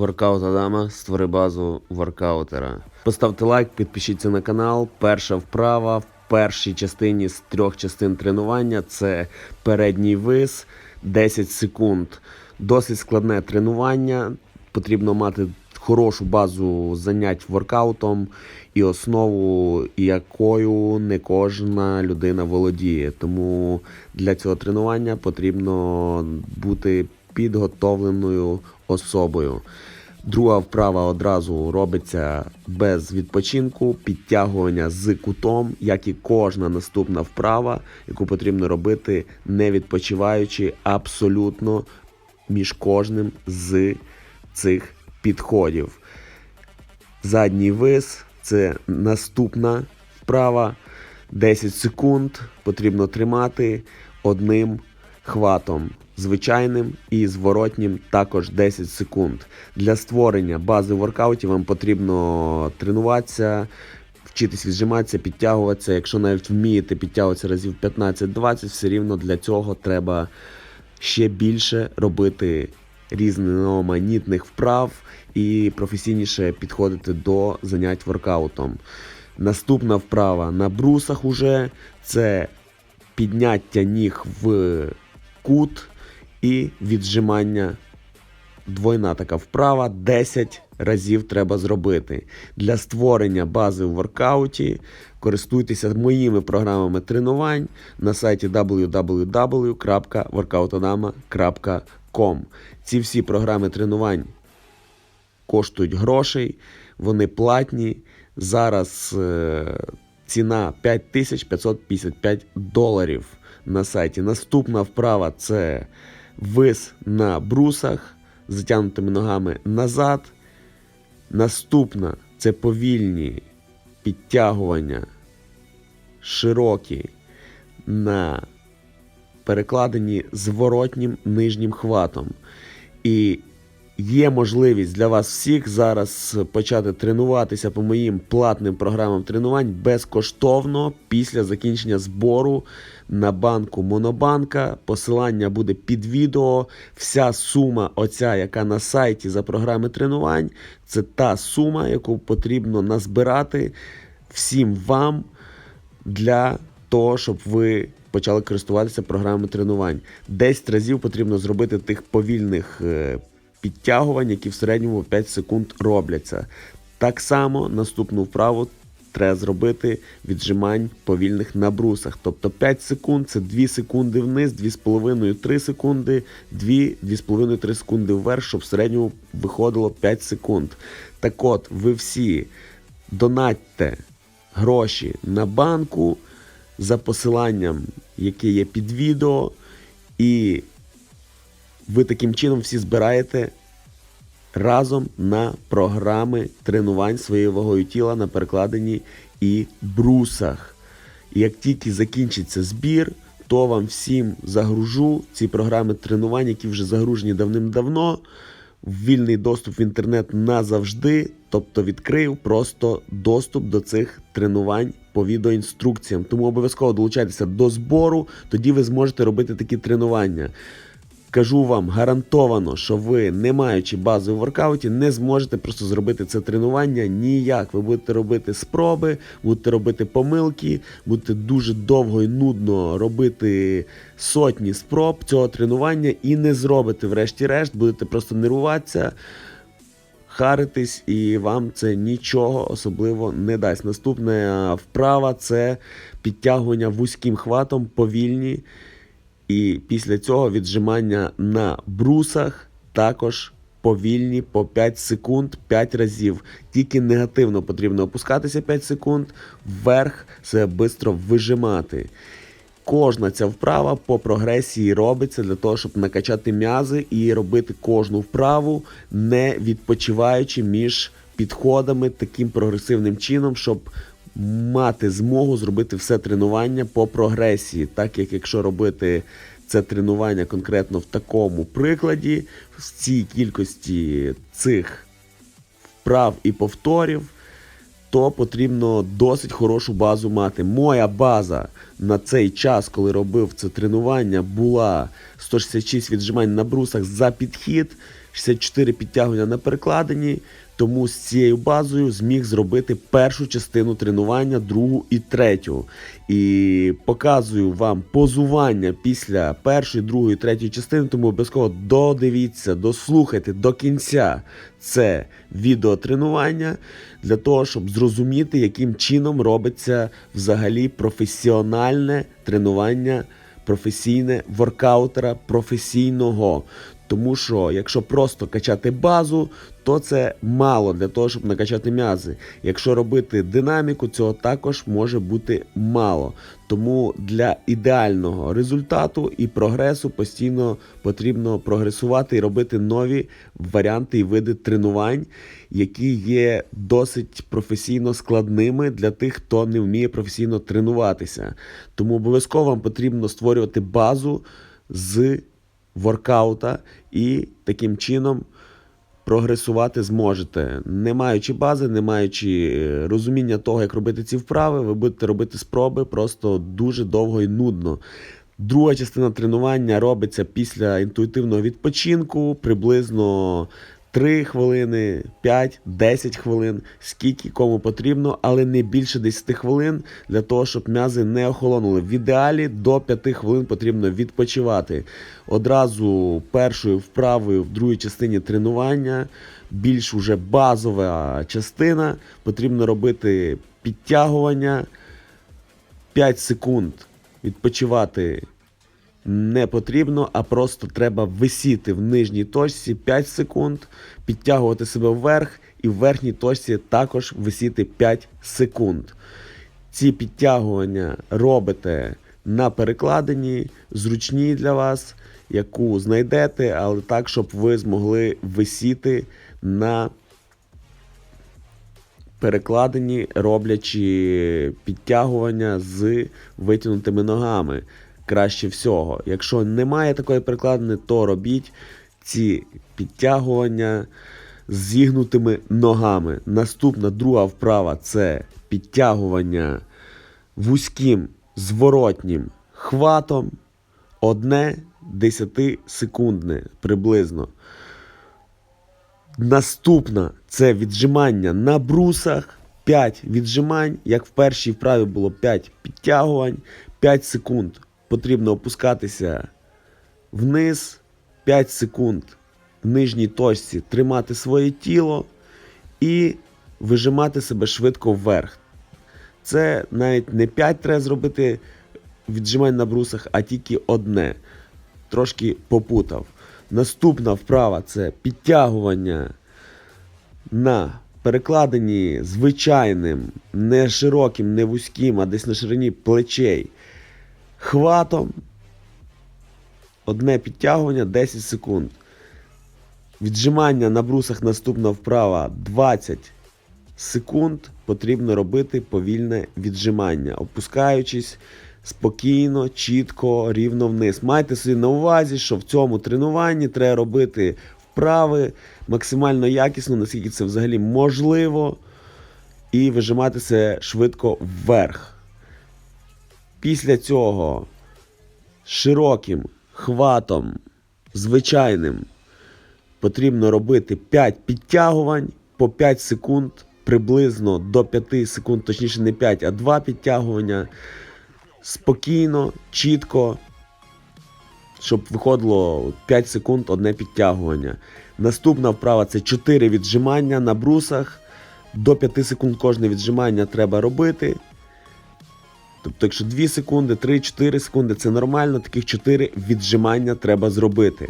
Воркаут Адама, створи базу воркаутера. Поставте лайк, підпишіться на канал. Перша вправа в першій частині з трьох частин тренування це передній вис 10 секунд. Досить складне тренування. Потрібно мати хорошу базу занять воркаутом і основу, якою не кожна людина володіє. Тому для цього тренування потрібно бути підготовленою особою. Друга вправа одразу робиться без відпочинку, підтягування з кутом, як і кожна наступна вправа, яку потрібно робити не відпочиваючи абсолютно між кожним з цих підходів. Задній вис це наступна вправа. 10 секунд потрібно тримати одним хватом. Звичайним і зворотнім також 10 секунд. Для створення бази воркаутів вам потрібно тренуватися, вчитись віджиматися, підтягуватися. Якщо навіть вмієте підтягуватися разів 15-20, все рівно для цього треба ще більше робити різноманітних вправ і професійніше підходити до занять воркаутом. Наступна вправа на брусах уже це підняття ніг в кут і віджимання. Двойна така вправа 10 разів треба зробити. Для створення бази в воркауті користуйтеся моїми програмами тренувань на сайті www.workoutodama.com. Ці всі програми тренувань коштують грошей, вони платні. Зараз е, ціна 5555 доларів на сайті. Наступна вправа це вис на брусах затягнутими ногами назад. Наступна це повільні підтягування широкі на перекладені зворотнім нижнім хватом. І є можливість для вас всіх зараз почати тренуватися по моїм платним програмам тренувань безкоштовно після закінчення збору на банку Монобанка. Посилання буде під відео. Вся сума, оця, яка на сайті за програми тренувань, це та сума, яку потрібно назбирати всім вам для того, щоб ви почали користуватися програмами тренувань. 10 разів потрібно зробити тих повільних е, підтягувань, які в середньому 5 секунд робляться. Так само наступну вправу треба зробити віджимань повільних на брусах. Тобто 5 секунд це 2 секунди вниз, 2,5-3 секунди, 2-2,5-3 секунди вверх, щоб в середньому виходило 5 секунд. Так от, ви всі донатьте гроші на банку за посиланням, яке є під відео, і ви таким чином всі збираєте разом на програми тренувань своєю вагою тіла на перекладині і брусах. І як тільки закінчиться збір, то вам всім загружу ці програми тренувань, які вже загружені давним-давно. Вільний доступ в інтернет назавжди, тобто відкрив просто доступ до цих тренувань по відеоінструкціям. Тому обов'язково долучайтеся до збору, тоді ви зможете робити такі тренування. Кажу вам гарантовано, що ви, не маючи бази в воркауті, не зможете просто зробити це тренування ніяк. Ви будете робити спроби, будете робити помилки, будете дуже довго і нудно робити сотні спроб цього тренування і не зробите, врешті-решт, будете просто нервуватися. Харитись, і вам це нічого особливо не дасть. Наступна вправа це підтягування вузьким хватом повільні. І після цього віджимання на брусах також повільні по 5 секунд 5 разів. Тільки негативно потрібно опускатися 5 секунд, вверх себе швидко вижимати. Кожна ця вправа по прогресії робиться для того, щоб накачати м'язи і робити кожну вправу, не відпочиваючи між підходами таким прогресивним чином, щоб мати змогу зробити все тренування по прогресії. Так як якщо робити це тренування конкретно в такому прикладі, в цій кількості цих вправ і повторів, то потрібно досить хорошу базу мати. Моя база на цей час, коли робив це тренування, була 166 віджимань на брусах за підхід. 64 підтягування на перекладині, тому з цією базою зміг зробити першу частину тренування, другу і третю. І показую вам позування після першої, другої, третьої частини, тому обов'язково додивіться, дослухайте до кінця це відеотренування для того, щоб зрозуміти, яким чином робиться взагалі професіональне тренування професійне воркаутера професійного. Тому що якщо просто качати базу, то це мало для того, щоб накачати м'язи. Якщо робити динаміку, цього також може бути мало. Тому для ідеального результату і прогресу постійно потрібно прогресувати і робити нові варіанти і види тренувань, які є досить професійно складними для тих, хто не вміє професійно тренуватися. Тому обов'язково вам потрібно створювати базу з воркаута і таким чином прогресувати зможете. Не маючи бази, не маючи е, розуміння того, як робити ці вправи, ви будете робити спроби просто дуже довго і нудно. Друга частина тренування робиться після інтуїтивного відпочинку, приблизно 3 хвилини, 5, 10 хвилин, скільки кому потрібно, але не більше 10 хвилин для того, щоб м'язи не охолонули. В ідеалі до 5 хвилин потрібно відпочивати. Одразу першою вправою в другій частині тренування, більш уже базова частина, потрібно робити підтягування 5 секунд. Відпочивати не потрібно, а просто треба висіти в нижній точці 5 секунд, підтягувати себе вверх, і в верхній точці також висіти 5 секунд. Ці підтягування робите на перекладині, зручні для вас, яку знайдете, але так, щоб ви змогли висіти на перекладині, роблячи підтягування з витягнутими ногами краще всього. Якщо немає такої перекладини, то робіть ці підтягування з зігнутими ногами. Наступна друга вправа це підтягування вузьким зворотнім хватом. Одне 10 секундне приблизно. Наступна це віджимання на брусах. 5 віджимань. Як в першій вправі було 5 підтягувань, 5 секунд потрібно опускатися вниз 5 секунд в нижній точці тримати своє тіло і вижимати себе швидко вверх. Це навіть не 5 треба зробити віджимань на брусах, а тільки одне. Трошки попутав. Наступна вправа це підтягування на перекладенні звичайним, не широким, не вузьким, а десь на ширині плечей хватом. Одне підтягування 10 секунд. Віджимання на брусах наступна вправа 20 секунд. Потрібно робити повільне віджимання, опускаючись спокійно, чітко, рівно вниз. Майте собі на увазі, що в цьому тренуванні треба робити вправи максимально якісно, наскільки це взагалі можливо, і вижиматися швидко вверх. Після цього широким хватом, звичайним, потрібно робити 5 підтягувань по 5 секунд, приблизно до 5 секунд, точніше не 5, а 2 підтягування. Спокійно, чітко, щоб виходило 5 секунд одне підтягування. Наступна вправа це 4 віджимання на брусах. До 5 секунд кожне віджимання треба робити. Тобто, якщо 2 секунди, 3-4 секунди це нормально, таких 4 віджимання треба зробити.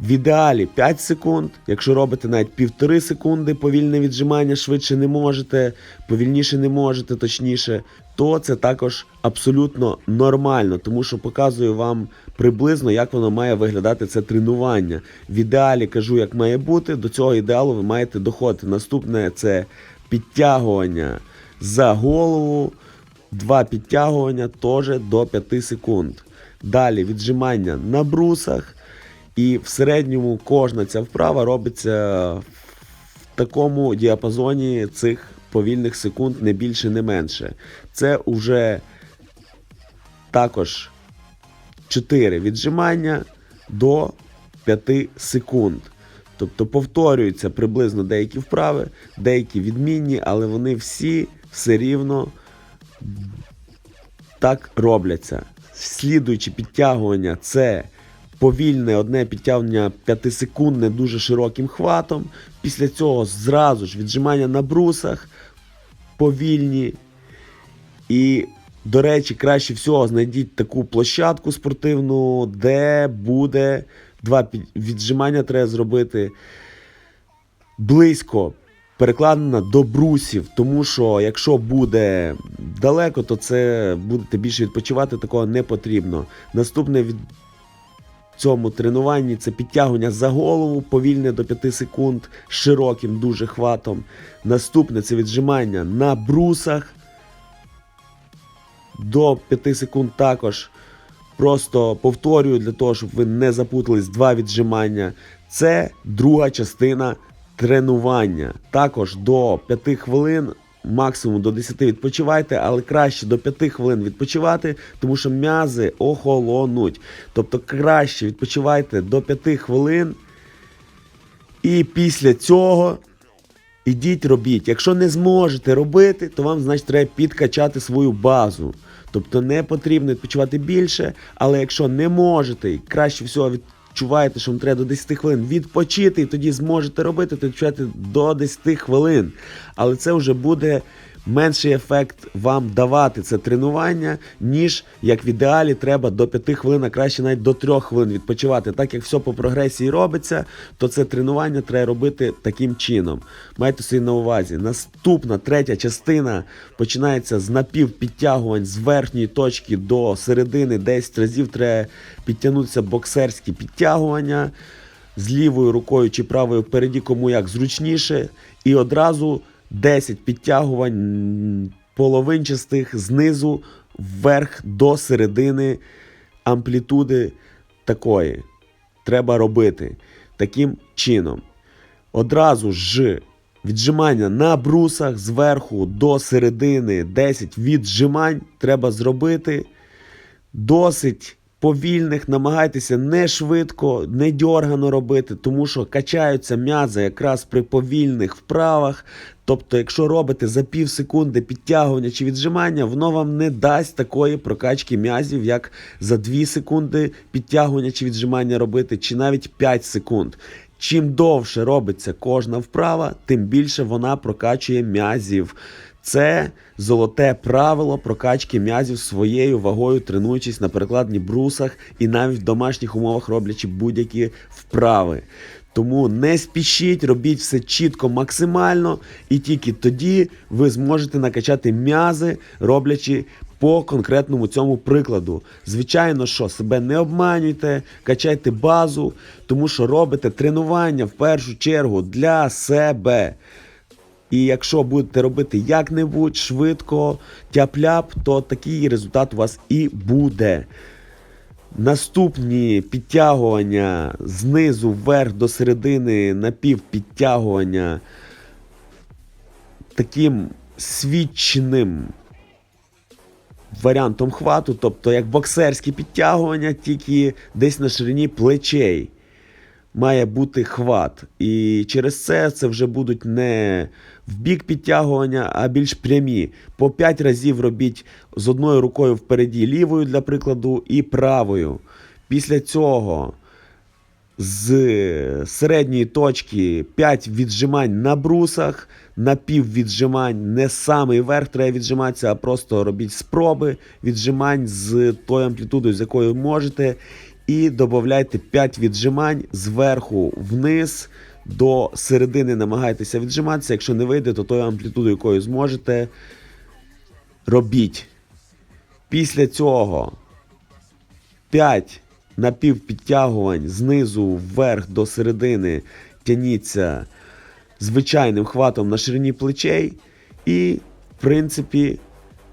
В ідеалі 5 секунд, якщо робите навіть 1,5 секунди повільне віджимання, швидше не можете, повільніше не можете, точніше, то це також абсолютно нормально, тому що показую вам приблизно, як воно має виглядати це тренування. В ідеалі кажу, як має бути, до цього ідеалу ви маєте доходити. Наступне це підтягування за голову. Два підтягування теж до 5 секунд. Далі віджимання на брусах. І в середньому кожна ця вправа робиться в такому діапазоні цих повільних секунд не більше, не менше. Це вже також 4 віджимання до 5 секунд. Тобто повторюються приблизно деякі вправи, деякі відмінні, але вони всі все рівно так робляться. Слідуючі підтягування це повільне одне підтягування 5-секундне дуже широким хватом. Після цього зразу ж віджимання на брусах повільні. І, до речі, краще всього знайдіть таку площадку спортивну, де буде два віджимання треба зробити близько перекладена до брусів, тому що якщо буде далеко, то це будете більше відпочивати, такого не потрібно. Наступне від цьому тренуванні це підтягування за голову, повільне до 5 секунд, широким дуже хватом. Наступне це віджимання на брусах до 5 секунд також. Просто повторюю для того, щоб ви не запутались, два віджимання. Це друга частина тренування. Також до 5 хвилин, максимум до 10 відпочивайте, але краще до 5 хвилин відпочивати, тому що м'язи охолонуть. Тобто краще відпочивайте до 5 хвилин. І після цього ідіть робіть. Якщо не зможете робити, то вам значить треба підкачати свою базу. Тобто не потрібно відпочивати більше, але якщо не можете, краще всього відчуваєте, що вам треба до 10 хвилин відпочити, і тоді зможете робити, то відчуваєте до 10 хвилин. Але це вже буде менший ефект вам давати це тренування, ніж як в ідеалі треба до 5 хвилин, а краще навіть до 3 хвилин відпочивати. Так як все по прогресії робиться, то це тренування треба робити таким чином. Майте собі на увазі. Наступна третя частина починається з напівпідтягувань з верхньої точки до середини. 10 разів треба підтягнутися боксерські підтягування з лівою рукою чи правою впереді, кому як зручніше. І одразу 10 підтягувань половинчастих знизу вверх до середини амплітуди такої. Треба робити таким чином. Одразу ж віджимання на брусах зверху до середини 10 віджимань треба зробити досить повільних, намагайтеся не швидко, не дьоргано робити, тому що качаються м'язи якраз при повільних вправах. Тобто, якщо робите за пів секунди підтягування чи віджимання, воно вам не дасть такої прокачки м'язів, як за 2 секунди підтягування чи віджимання робити, чи навіть 5 секунд. Чим довше робиться кожна вправа, тим більше вона прокачує м'язів. Це золоте правило прокачки м'язів своєю вагою, тренуючись на перекладні брусах і навіть в домашніх умовах роблячи будь-які вправи. Тому не спішіть, робіть все чітко, максимально, і тільки тоді ви зможете накачати м'язи, роблячи по конкретному цьому прикладу. Звичайно, що себе не обманюйте, качайте базу, тому що робите тренування в першу чергу для себе. І якщо будете робити як-небудь швидко, тяп-ляп, то такий результат у вас і буде. Наступні підтягування знизу вверх до середини напівпідтягування таким свідченим варіантом хвату, тобто як боксерські підтягування, тільки десь на ширині плечей має бути хват. І через це це вже будуть не в бік підтягування, а більш прямі. По 5 разів робіть з одною рукою впереді лівою, для прикладу, і правою. Після цього з середньої точки 5 віджимань на брусах, на пів віджимань, не самий верх треба віджиматися, а просто робіть спроби віджимань з тою амплітудою, з якою можете. І додайте 5 віджимань зверху вниз до середини намагайтеся віджиматися. Якщо не вийде, то тою амплітудою, якою зможете, робіть. Після цього 5 напівпідтягувань знизу вверх до середини тяніться звичайним хватом на ширині плечей. І, в принципі,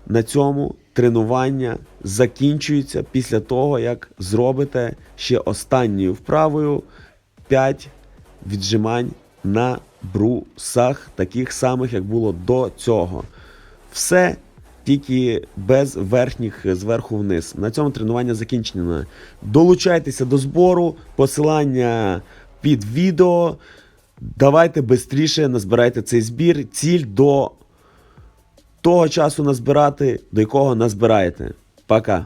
на цьому тренування закінчується після того, як зробите ще останньою вправою 5 віджимань на брусах, таких самих, як було до цього. Все тільки без верхніх зверху вниз. На цьому тренування закінчено. Долучайтеся до збору. Посилання під відео. Давайте швидше назбирайте цей збір. Ціль до того часу назбирати, до якого назбираєте. Пока.